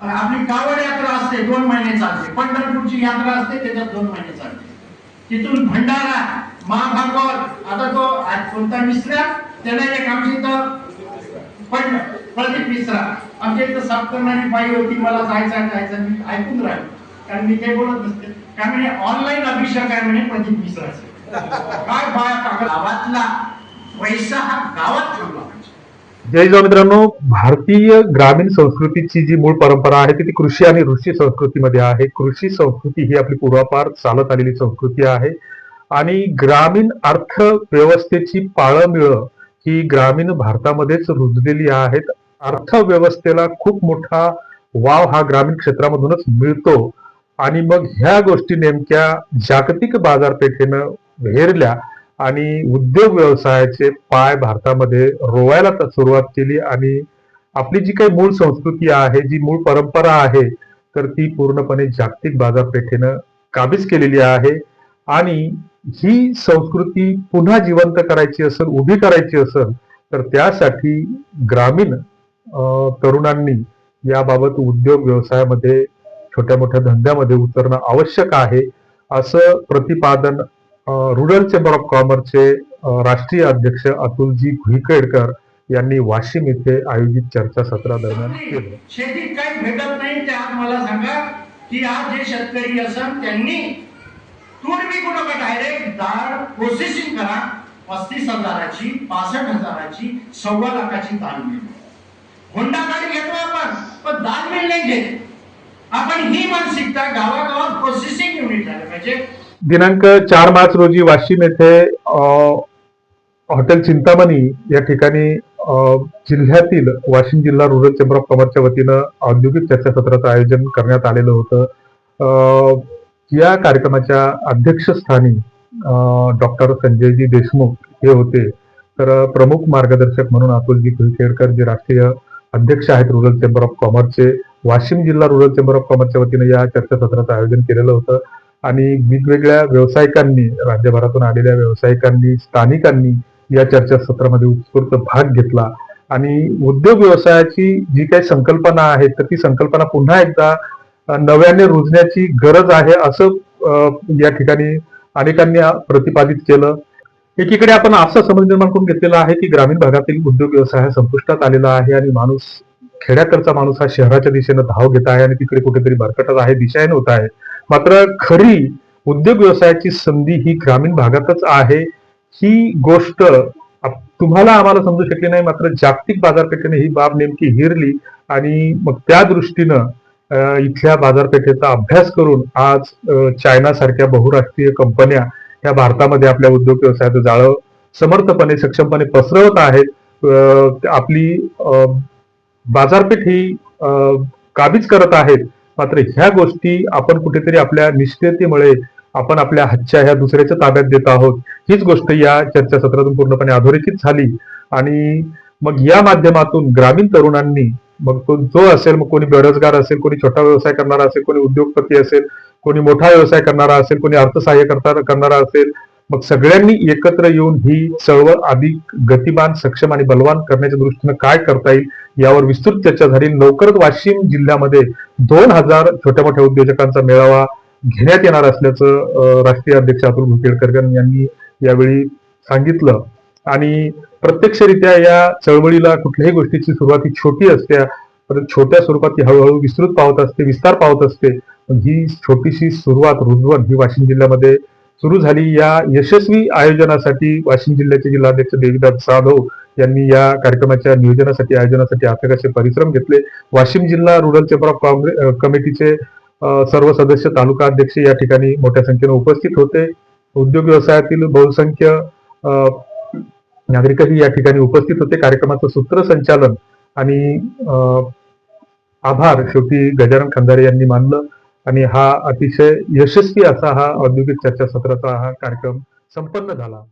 आपली कावड यात्रा असते दोन महिने चालते. पंढरपूरची यात्रा असते त्याच्यात दोन महिने चालते. तिथून भंडारा महाभागवत आता तो कोणता मिश्रा त्याने एक आमच्या इथं पण प्रदीप मिश्रा. आमच्या इथं साफ करणारी बाई होती मला जायचं आहे, जायचं मी ऐकून राहिलो. कारण मी काही बोलत नसते. काय म्हणे ऑनलाईन अभिषेक आहे म्हणे प्रदीप मिश्राचा. काय बाया गावातला पैसा हा गावात थांबला जय जो मित्रांनो भारतीय ग्रामीण संस्कृतीची जी मूळ परंपरा आहे ती ती कृषी आणि ऋषी संस्कृतीमध्ये आहे. कृषी संस्कृती ही आपली पूर्वापार चालत आलेली संस्कृती आहे. आणि ग्रामीण अर्थव्यवस्थेची पाळंमिळं ही ग्रामीण भारतामध्येच रुजलेली आहेत. अर्थव्यवस्थेला खूप मोठा वाव हा ग्रामीण क्षेत्रामधूनच मिळतो. आणि मग ह्या गोष्टी नेमक्या जागतिक बाजारपेठेनं हेरल्या आणि उद्योग व्यवसायाचे पाय भारतामध्ये रोवायला सुरुवात केली आणि आपली जी काही मूळ संस्कृती आहे जी मूळ परंपरा आहे तर ती पूर्णपणे जागतिक बाजारपेठेनं काबीज केलेली आहे. आणि ही संस्कृती पुन्हा जिवंत करायची असेल उभी करायची असेल तर त्यासाठी ग्रामीण तरुणांनी याबाबत उद्योग व्यवसायामध्ये छोट्या मोठ्या धंद्यामध्ये उतरणं आवश्यक आहे. असं प्रतिपादन रुरल चेंबर ऑफ कॉमर्सचे राष्ट्रीय अध्यक्ष अतुलजी भुईकेडकर यांनी वाशिम येथे आयोजित चर्चासत्रादरम्यान केलं. शेतीत काही भेटत नाही ते आज मला सांगा की आज जे शेतकरी असन त्यांनी तूर विकू नका डायरेक्ट डाळ प्रोसेसिंग करा. पस्तीस हजाराची पासष्ट हजाराची सव्वा लाखाची दाल मिळेल. होंडा गाडी घेतो आपण पण दाल मिळ नाही घेत. आपण ही मानसिकता गावागावात प्रोसेसिंग युनिट झालं पाहिजे. दिनांक चार मार्च रोजी वाशिम येथे हॉटेल चिंतामणी या ठिकाणी जिल्ह्यातील वाशिम जिल्हा रुरल चेंबर ऑफ कॉमर्सच्या वतीनं औद्योगिक चर्चासत्राचं आयोजन करण्यात आलेलं होतं. या कार्यक्रमाच्या अध्यक्षस्थानी डॉक्टर संजयजी देशमुख हे होते. तर प्रमुख मार्गदर्शक म्हणून अतुलजी कुलखेडकर जे राष्ट्रीय अध्यक्ष आहेत रुरल चेंबर ऑफ कॉमर्सचे वाशिम जिल्हा रुरल चेंबर ऑफ कॉमर्सच्या वतीनं या चर्चासत्राचं आयोजन केलेलं होतं. आणि वेगवेगळ्या व्यावसायिकांनी राज्यभरातून आलेल्या व्यावसायिकांनी स्थानिकांनी या चर्चासत्रामध्ये उत्स्फूर्त भाग घेतला. आणि उद्योग व्यवसायाची जी काही संकल्पना आहे तर ती संकल्पना पुन्हा एकदा नव्याने रुजण्याची गरज आहे असं या ठिकाणी अनेकांनी प्रतिपादित केलं. एकीकडे आपण असा समज निर्माण करून घेतलेला आहे की ग्रामीण भागातील उद्योग व्यवसाय हा संपुष्टात आलेला आहे आणि माणूस खेड्याकडचा माणूस हा शहराच्या दिशेनं धाव घेत आहे आणि तिकडे कुठेतरी भरकटत आहे दिशाहीन होत आहे. मात्र खरी उद्योग व्यवसायाची संधी ही ग्रामीण भागातच आहे. ही गोष्ट तुम्हाला आम्हाला समजू शकली नाही मात्र जागतिक बाजारपेठेने ही बाब नेमकी हिरली आणि मग त्या दृष्टीनं इथल्या बाजारपेठेचा अभ्यास करून आज चायना सारख्या बहुराष्ट्रीय कंपन्या या भारतामध्ये आपल्या उद्योग व्यवसायाचं जाळं समर्थपणे सक्षमपणे पसरवत आहेत. आपली बाजारपेठ ही काबीज करत आहेत. मात्र ह्या गोष्टी आपण कुठेतरी आपल्या निष्ठेतेमुळे आपण आपल्या हातच्या ह्या दुसऱ्याच्या ताब्यात देत आहोत. हीच गोष्ट या चर्चासत्रातून पूर्णपणे अधोरेखित झाली. आणि मग या माध्यमातून ग्रामीण तरुणांनी मग तो जो असेल मग कोणी बेरोजगार असेल कोणी छोटा व्यवसाय करणारा असेल कोणी उद्योगपती असेल कोणी मोठा व्यवसाय करणारा असेल कोणी अर्थसहाय्य करता करणारा असेल मग सगळ्यांनी एकत्र येऊन ही चळवळ अधिक गतिमान सक्षम आणि बलवान करण्याच्या दृष्टीनं काय करता येईल यावर विस्तृत चर्चा झाली. लवकरच वाशिम जिल्ह्यामध्ये दोन हजार छोट्या मोठ्या उद्योजकांचा मेळावा घेण्यात येणार असल्याचं राष्ट्रीय अध्यक्ष अतुल भुकेडकर यांनी यावेळी सांगितलं. आणि प्रत्यक्षरित्या या चळवळीला कुठल्याही गोष्टीची सुरुवात ही छोटी असते परत छोट्या स्वरूपात ती हळूहळू विस्तृत पावत असते विस्तार पावत असते. ही छोटीशी सुरुवात रुजवण ही वाशिम जिल्ह्यामध्ये सुरू झाली. या यशस्वी आयोजनासाठी वाशिम जिल्ह्याचे जिल्हाध्यक्ष देवीदास जाधव यांनी या कार्यक्रमाच्या नियोजनासाठी आयोजनासाठी अथक असे परिश्रम घेतले. वाशिम जिल्हा रुरल चेंबर ऑफ काँग्रेस कमिटीचे सर्व सदस्य तालुका अध्यक्ष या ठिकाणी मोठ्या संख्येने उपस्थित होते. उद्योग व्यवसायातील बहुसंख्य नागरिकही या ठिकाणी उपस्थित होते. कार्यक्रमाचं सूत्रसंचालन आणि आभार शेवटी गजानन खंदारे यांनी मानलं. आणि हा अतिशय यशस्वी असा हा औद्योगिक चर्चासत्राचा हा कार्यक्रम संपन्न झाला.